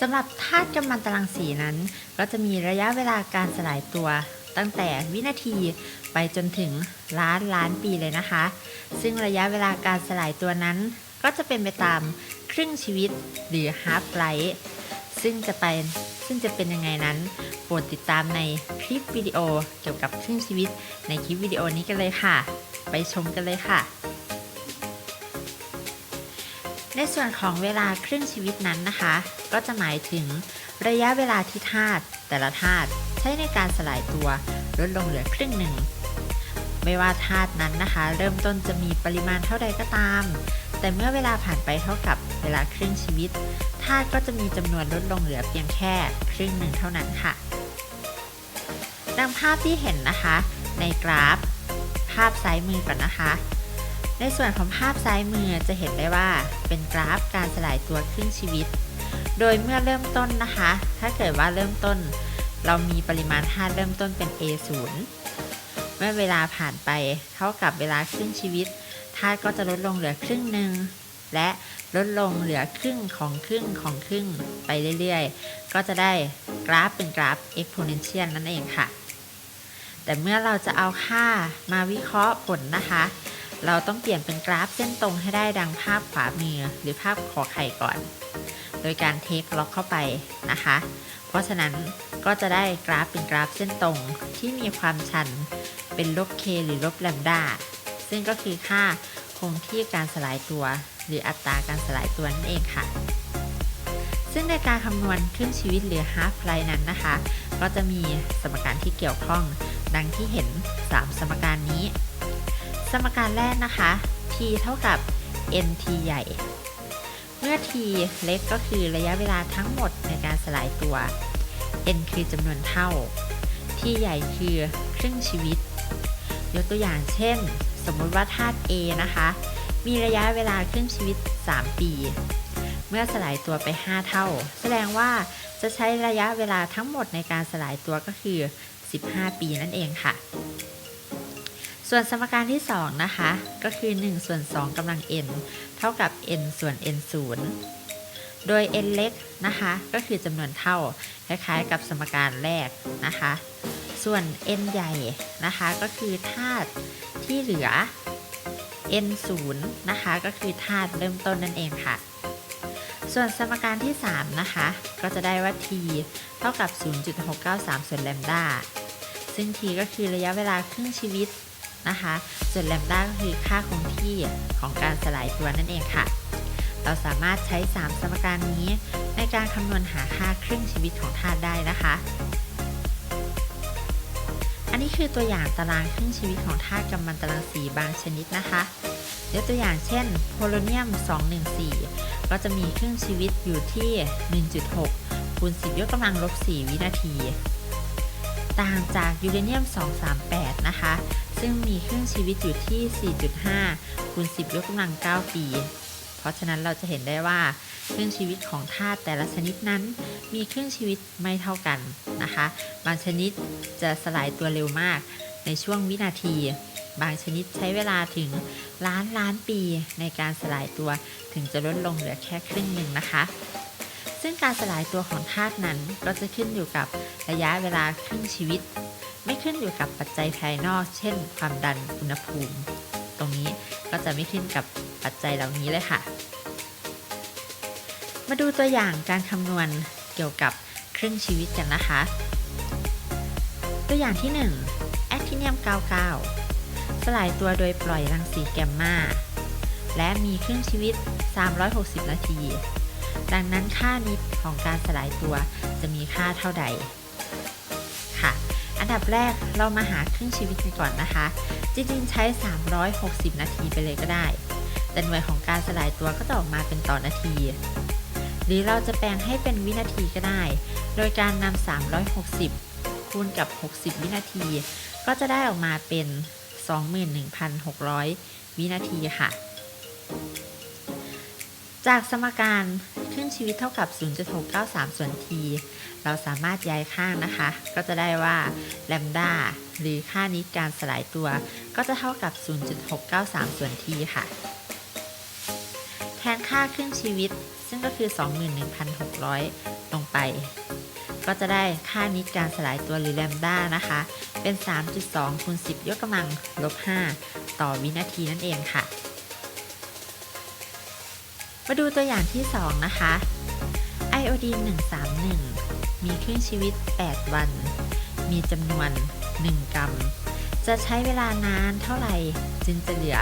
สำหรับธาตุกัมมันตรังสีนั้น ก็จะมีระยะเวลาการสลายตัว ตั้งแต่วินาทีไปจนถึงล้านล้านปีเลยนะคะ ซึ่งระยะเวลาการสลายตัวนั้น ก็จะเป็นไปตามครึ่งชีวิตหรือ half life ซึ่งจะเป็นซึ่งจะเป็นยังไงนั้นโปรดติดตามในคลิปวิดีโอเกี่ยวกับครึ่งชีวิตในคลิปวิดีโอนี้กันเลยค่ะ ไปชมกันเลยค่ะ ในส่วนของเวลาครึ่งชีวิตนั้นนะคะ ก็จะหมายถึงระยะเวลาที่ธาตุแต่ละธาตุใช้ในการสลายตัวลดลงเหลือครึ่งหนึ่ง ไม่ว่าธาตุนั้นนะคะ เริ่มต้นจะมีปริมาณเท่าใดก็ตาม แต่เมื่อเวลาผ่านไปเท่ากับเวลาครึ่งชีวิตธาตุก็จะมีจำนวนลดลงเหลือเพียงแค่ครึ่งหนึ่งเท่านั้นค่ะ ดังภาพที่เห็นนะคะ ในกราฟ ภาพซ้ายมือก่อนนะคะ ในส่วนของภาพซ้ายมือจะเห็นได้ว่าเป็นกราฟการสลายตัวครึ่งชีวิต โดยเมื่อเริ่มต้นนะคะ ถ้าเกิดว่าเริ่มต้น เรามีปริมาณธาตุเริ่มต้นเป็น A0 เมื่อเวลาผ่านไปเท่ากับเวลาครึ่งชีวิตธาตุก็จะลดลงเหลือครึ่งหนึ่งและลดลงเหลือครึ่งของครึ่งของครึ่งไปเรื่อยๆ ก็จะได้กราฟเป็นกราฟ exponential นั่นเองค่ะ แต่เมื่อเราจะเอาค่ามาวิเคราะห์ผลนะคะ เราต้องเปลี่ยนเป็นกราฟเส้นตรงให้ได้ดังภาพขวามือหรือภาพขอไข่ก่อน โดยการเทคล็อกเข้าไปนะคะ เพราะฉะนั้นก็จะได้กราฟเป็นกราฟเส้นตรงที่มีความชันเป็นลบ k หรือลบแลมดาซึ่งก็คือค่าคงที่การสลายตัว หรืออัตราการสลายตัวนั่นเองค่ะ ซึ่งในการคำนวณครึ่งชีวิตหรือ half life นั้นนะคะ ก็จะมีสมการที่เกี่ยวข้องดังที่เห็น 3 สมการนี้ สมการแรกนะคะ t เท่ากับ nt ใหญ่ เมื่อ t เล็กก็คือระยะเวลาทั้งหมดในการสลายตัว n คือจำนวนเท่า t ใหญ่คือครึ่งชีวิต ยกตัวอย่างเช่น สมมติว่าธาตุ A นะคะ มีระยะเวลาครึ่งชีวิต 3 ปี เมื่อสลายตัวไป 5 เท่า แสดงว่าจะใช้ระยะเวลาทั้งหมดในการสลายตัวก็คือ 15 ปีนั่นเองค่ะ ส่วนสมการที่ 2 นะคะ ก็คือ 1 ส่วน 2กำลัง n เท่ากับ n ส่วน n 0 โดย n เล็กนะคะ ก็คือจำนวนเท่า คล้ายๆ กับสมการแรกนะคะ ส่วน n ใหญ่นะคะ ก็คือธาตุที่เหลือ n 0นะคะ ก็คือธาตุเริ่มต้นนั่นเองค่ะ ส่วนสมการที่ 3 นะคะ ก็จะได้ว่า t เท่ากับ 0.693 ส่วนแลมดาซึ่ง t ก็คือระยะเวลาครึ่งชีวิต นะคะ ส่วนแลมด้าก็คือค่าคงที่ของการสลายตัวนั่นเองค่ะ เราสามารถใช้ 3 สมการนี้ในการคำนวณหาค่าครึ่งชีวิตของธาตุได้นะคะ อันนี้คือตัวอย่างตารางครึ่งชีวิตของธาตุกัมมันตรังสีบางชนิดนะคะยกตัวอย่างเช่นโพโลเนียม 214 ก็จะมีครึ่งชีวิตอยู่ที่ 1.6คูณ10 ยกกำลังลบ 4 วินาที ต่างจากยูเรเนียม 238 นะคะ ซึ่งมีครึ่งชีวิตอยู่ที่ 4.5 คูณ 10 ยกกำลัง 9 ปี เพราะฉะนั้นเราจะเห็นได้ว่าครึ่งชีวิตของธาตุแต่ละชนิดนั้น มีครึ่งชีวิตไม่เท่ากันนะคะ บางชนิดจะสลายตัวเร็วมากในช่วงวินาที บางชนิดใช้เวลาถึงล้านล้านปีในการสลายตัวถึงจะลดลงเหลือแค่ครึ่งหนึ่งนะคะ ซึ่งการสลายตัวของธาตุนั้นก็จะขึ้นอยู่กับระยะเวลาครึ่งชีวิต ไม่ขึ้นอยู่กับปัจจัยภายนอก เช่น ความดันอุณหภูมิ ตรงนี้ก็จะไม่ขึ้นกับปัจจัยเหล่านี้เลยค่ะ มาดูตัวอย่างการคำนวณเกี่ยวกับครึ่งชีวิตกันนะคะ ตัวอย่างที่1แอคทิเนียม 99 สลายตัวโดยปล่อยรังสีแกมมาและมีครึ่งชีวิต 360 นาที ดังนั้นค่านิดของการสลายตัวจะมีค่าเท่าใด อันดับแรกเรามาหาครึ่งชีวิตกันก่อนนะคะ จริงๆใช้ 360 นาทีไปเลยก็ได้ แต่หน่วยของการสลายตัวก็จะออกมาเป็นต่อนาที หรือเราจะแปลงให้เป็นวินาทีก็ได้ โดยการนำ360 คูณกับ 60 วินาที ก็จะได้ออกมาเป็น 21,600 วินาทีค่ะ จากสมการครึ่งชีวิตเท่ากับ 0.693 ส่วน t เราสามารถย้ายข้างนะคะ ก็จะได้ว่าแลมดาหรือค่านิดการสลายตัว ก็จะเท่ากับ 0.693 ส่วน t ค่ะ แทนค่าครึ่งชีวิตซึ่งก็คือ 21,600 ลงลงไป ก็จะได้ค่านิดการสลายตัวหรือแลมด้านะคะ เป็น 3.2คูณ10 ยกกำลังลบ 5 ต่อวินาทีนั่นเองค่ะ มาดูตัวอย่างที่ 2 นะคะ ไอโอดีน131 มีครึ่งชีวิต 8 วัน มีจำนวน 1 กรัม จะใช้เวลานานเท่าไหร่จึงจะเหลือ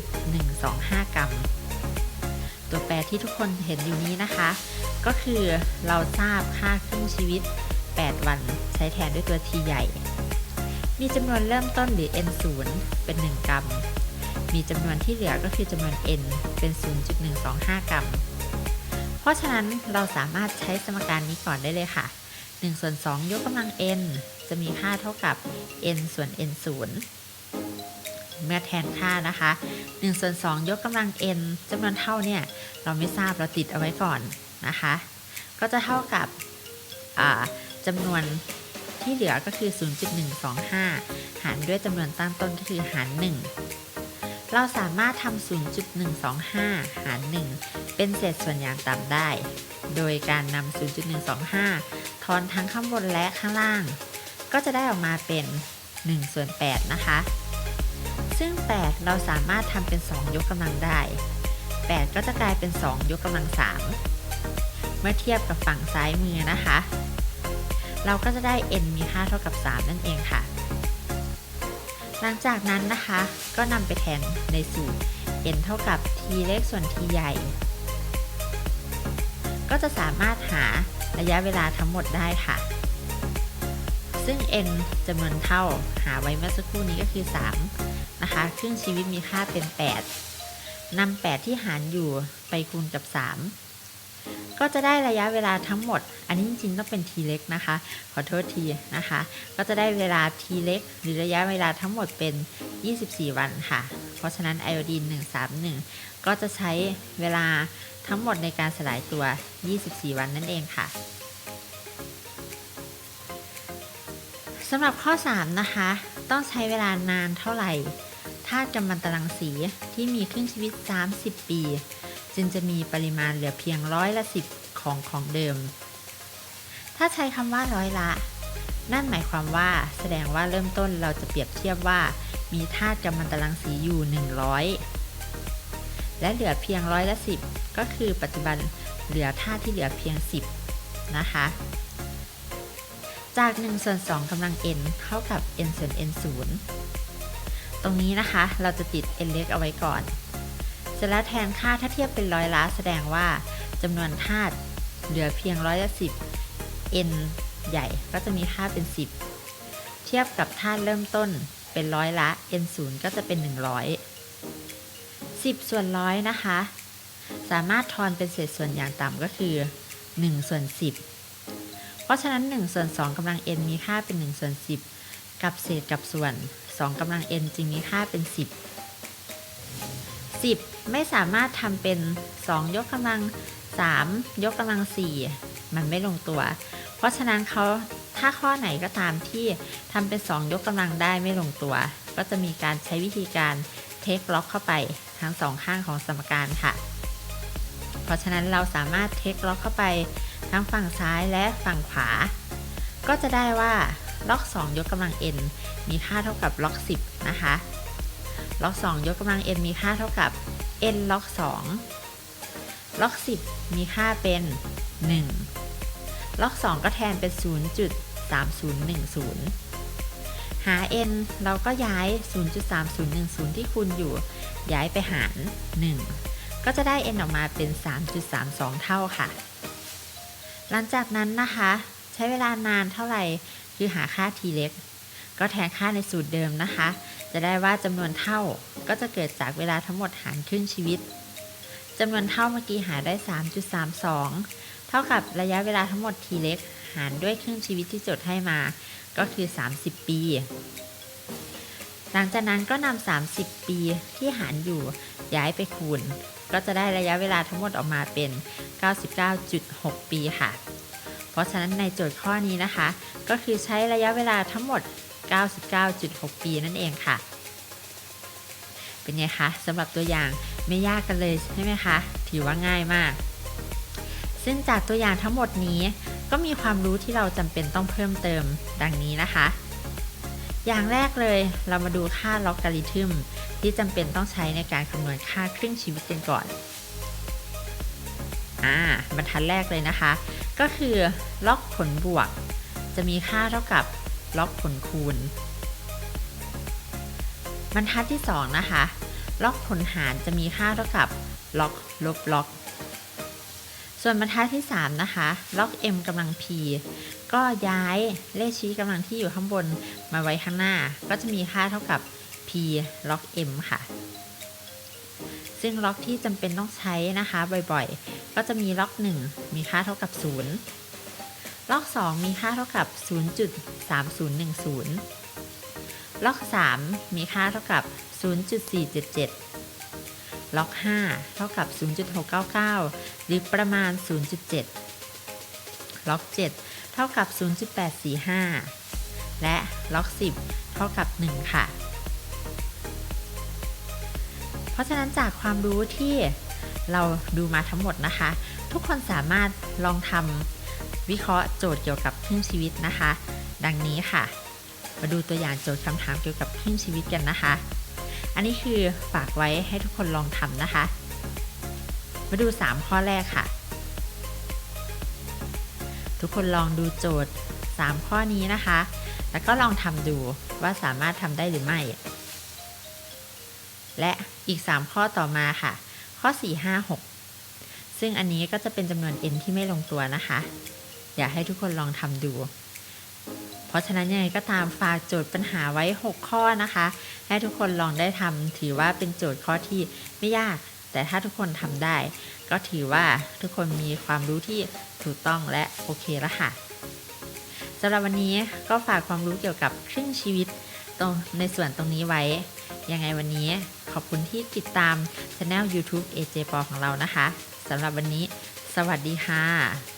0.125 กรัม ตัวแปรที่ทุกคนเห็นอยู่นี้นะคะ ก็คือเราทราบค่าครึ่งชีวิต 8 วันใช้แทนด้วยตัว t ใหญ่ มีจำนวนเริ่มต้นหรือ n 0เป็น 1 กรัม มีจำนวนที่เหลือก็คือจำนวน n เป็น 0.125 กรัม เพราะฉะนั้นเราสามารถใช้สมการนี้ก่อนได้เลยค่ะ1ส่วน2ยกกำลัง n จะมีค่าเท่ากับ n ส่วน n 0เมื่อแทนค่านะคะ1ส่วน2ยกกำลัง n จำนวนเท่าเนี่ย เราไม่ทราบเราติดเอาไว้ก่อนนะคะ ก็จะเท่ากับจำนวนที่เหลือก็คือ 0.125 หารด้วยจำนวนตั้งต้นก็คือหาร 1 เราสามารถทำ 0.125 หาร 1 เป็นเศษส่วนอย่างต่ำได้ โดยการนำ 0.125 ทอนทั้งข้างบนและข้างล่าง ก็จะได้ออกมาเป็น1ส่วน8นะคะ ซึ่ง 8 เราสามารถทำเป็น 2 ยกกำลังได้ 8 ก็จะกลายเป็น 2 ยกกำลัง 3 เมื่อเทียบกับฝั่งซ้ายมือนะคะ เราก็จะได้ n มีค่าเท่ากับ 3 นั่นเองค่ะ หลังจากนั้นนะคะก็นำไปแทนในสูตร n เท่ากับ t เล็กส่วน t ใหญ่ ก็จะสามารถหาระยะเวลาทั้งหมดได้ค่ะ ซึ่ง n จำนวนเท่าหาไว้เมื่อสักครู่นี้ก็คือ 3 นะคะครึ่งชีวิตมีค่าเป็น 8นำ8ที่หารอยู่ไปคูณกับ 3 ก็จะได้ระยะเวลาทั้งหมด อันนี้จริงๆต้องเป็น t เล็กนะคะ ขอโทษทีนะคะ ก็จะได้เวลา t เล็ก หรือระยะเวลาทั้งหมดเป็น 24 วันค่ะ เพราะฉะนั้นไอโอดีน 131 ก็จะใช้เวลาทั้งหมดในการสลายตัว 24 วันนั่นเองค่ะสำหรับข้อ 3 นะคะ ต้องใช้เวลานานเท่าไหร่ธาตุกัมมันตรังสีที่มีครึ่งชีวิต 30 ปี จึงจะมีปริมาณเหลือเพียงร้อยละ10ของของเดิม ถ้าใช้คำว่าร้อยละ นั่นหมายความว่าแสดงว่าเริ่มต้นเราจะเปรียบเทียบว่า มีธาตุกัมมันตรังสีอยู่ 100 และเหลือเพียงร้อยละ10ก็คือปัจจุบันเหลือธาตุที่เหลือเพียง 10 นะคะ จาก1ส่วน2กำลัง n เท่ากับ n ส่วน n 0ตรงนี้นะคะ เราจะติด n เล็กเอาไว้ก่อน เสร็จแล้วแทนค่าถ้าเทียบเป็นร้อยละแสดงว่าจำนวนธาตุเหลือเพียงร้อยละ10 n ใหญ่ก็จะมีค่าเป็น 10 เทียบกับธาตุเริ่มต้นเป็นร้อยละ n 0ก็จะเป็น 100 10 ส่วนร้อยนะคะ สามารถทอนเป็นเศษส่วนอย่างต่ำก็คือ1ส่วน10 เพราะฉะนั้น1ส่วน2กำลัง n มีค่าเป็น1ส่วน10 กับเศษกับส่วน 2กำลัง n จึงมีค่าเป็น 10 10 ไม่สามารถทำเป็น 2 ยกกำลัง 3 ยกกำลัง 4 มันไม่ลงตัว เพราะฉะนั้นเขาถ้าข้อไหนก็ตามที่ทำเป็น 2 ยกกำลังได้ไม่ลงตัว ก็จะมีการใช้วิธีการเทคล็อกเข้าไปทั้งสองข้างของสมการค่ะ เพราะฉะนั้นเราสามารถเทคล็อกเข้าไปทั้งฝั่งซ้ายและฝั่งขวา ก็จะได้ว่าล็อก 2 ยกกำลัง n มีค่าเท่ากับล็อก 10 นะคะ ล็อก 2 ยกกำลัง n มีค่าเท่ากับ n ล็อก 2 ล็อก 10 มีค่าเป็น 1 ล็อก 2 ก็แทนเป็น 0.3010 หา n เราก็ย้าย 0.3010 ที่คูณอยู่ ย้ายไปหาร 1 ก็จะได้ n ออกมาเป็น 3.32 เท่าค่ะ หลังจากนั้นนะคะ ใช้เวลานานเท่าไหร่ คือหาค่า t เล็ก ก็แทนค่าในสูตรเดิมนะคะ จะได้ว่าจำนวนเท่าก็จะเกิดจากเวลาทั้งหมดหารครึ่งชีวิตจำนวนเท่าเมื่อกี้หาได้ 3.32 เท่ากับระยะเวลาทั้งหมด t เล็กหารด้วยครึ่งชีวิตที่จดให้มา ก็คือ 30 ปี หลังจากนั้นก็นำ 30 ปีที่หารอยู่ย้ายไปคูณ ก็จะได้ระยะเวลาทั้งหมดออกมาเป็น 99.6 ปีค่ะ เพราะฉะนั้นในโจทย์ข้อนี้นะคะ ก็คือใช้ระยะเวลาทั้งหมด 99.6 ปีนั่นเองค่ะ เป็นไงคะสำหรับตัวอย่างไม่ยากกันเลยใช่ไหมคะ ถือว่าง่ายมาก ซึ่งจากตัวอย่างทั้งหมดนี้ก็มีความรู้ที่เราจำเป็นต้องเพิ่มเติมดังนี้นะคะ อย่างแรกเลยเรามาดูค่าล็อกการิทึมที่จำเป็นต้องใช้ในการคำนวณค่าครึ่งชีวิตกันก่อนอ่าบรรทัดแรกเลยนะคะ ก็คือล็อกผลบวก จะมีค่าเท่ากับ ล็อกผลคูณ บรรทัดที่ 2 นะคะ ล็อกผลหารจะมีค่าเท่ากับล็อกลบล็อก ส่วนบรรทัดที่ 3 นะคะ ล็อก m กำลัง p ก็ย้ายเลขชี้กำลังที่อยู่ข้างบนมาไว้ข้างหน้า ก็จะมีค่าเท่ากับ p ล็อก m ค่ะ ซึ่งล็อกที่จำเป็นต้องใช้นะคะ บ่อยๆ ก็จะมีล็อก 1 มีค่าเท่ากับ 0 ล็อก 2 มีค่าเท่ากับ 0.3010 ล็อก 3 มีค่าเท่ากับ 0.477 ล็อก 5 เท่ากับ 0.699 หรือประมาณ 0.7 ล็อก 7 เท่ากับ 0.845 และล็อก 10 เท่ากับ 1 ค่ะ เพราะฉะนั้นจากความรู้ที่เราดูมาทั้งหมดนะคะ ทุกคนสามารถลองทำ วิเคราะห์โจทย์เกี่ยวกับครึ่งชีวิตนะคะ ดังนี้ค่ะ มาดูตัวอย่างโจทย์คำถามเกี่ยวกับครึ่งชีวิตกันนะคะ อันนี้คือฝากไว้ให้ทุกคนลองทำนะคะ มาดู 3 ข้อแรกค่ะ ทุกคนลองดูโจทย์ 3 ข้อนี้นะคะ แล้วก็ลองทำดูว่าสามารถทำได้หรือไม่ และอีก 3 ข้อต่อมาค่ะ ข้อ 4 5 6ซึ่งอันนี้ก็จะเป็นจำนวน n ที่ไม่ลงตัวนะคะ อยากให้ทุกคนลองทำดู เพราะฉะนั้นยังไงก็ตามฝากโจทย์ปัญหาไว้ 6 ข้อนะคะ ให้ทุกคนลองได้ทำถือว่าเป็นโจทย์ข้อที่ไม่ยาก แต่ถ้าทุกคนทำได้ ก็ถือว่าทุกคนมีความรู้ที่ถูกต้องและโอเคแล้วค่ะสำหรับวันนี้ก็ฝากความรู้เกี่ยวกับครึ่งชีวิตตรงในส่วนตรงนี้ไว้ ยังไงวันนี้ขอบคุณที่ติดตามช anel YouTube AJ ปอของเรานะคะสำหรับวันนี้ สวัสดีค่ะ